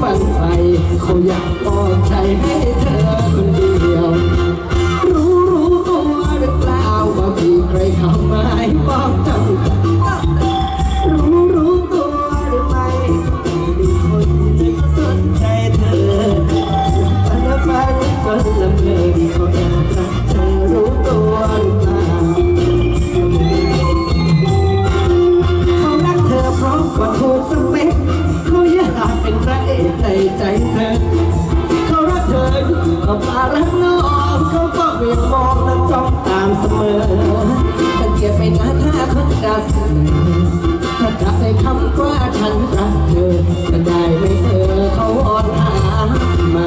ฝันใฝ่เขาอยากปลอบใจให้เธอคนเดียว เมื่อตเกียดไปนะถ้าคนกาสือถ้ากลับไปคำว่าฉันรักเธอก็ได้ไม่เธอเขาอ่อนหามา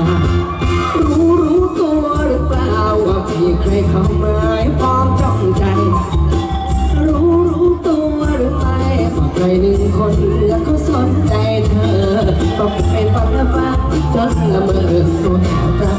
รู้รู้ตัวหรือเปล่าว่าพี่ใครเข้ามาพร้อมจ้องใจ รู้รู้ตัวหรือไม่ว่าใครหนึ่งคนแล้วก็สนใจเธอต้องเป็นฝันละฟ้าจนละเมอตัวแอบรัก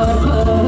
oh.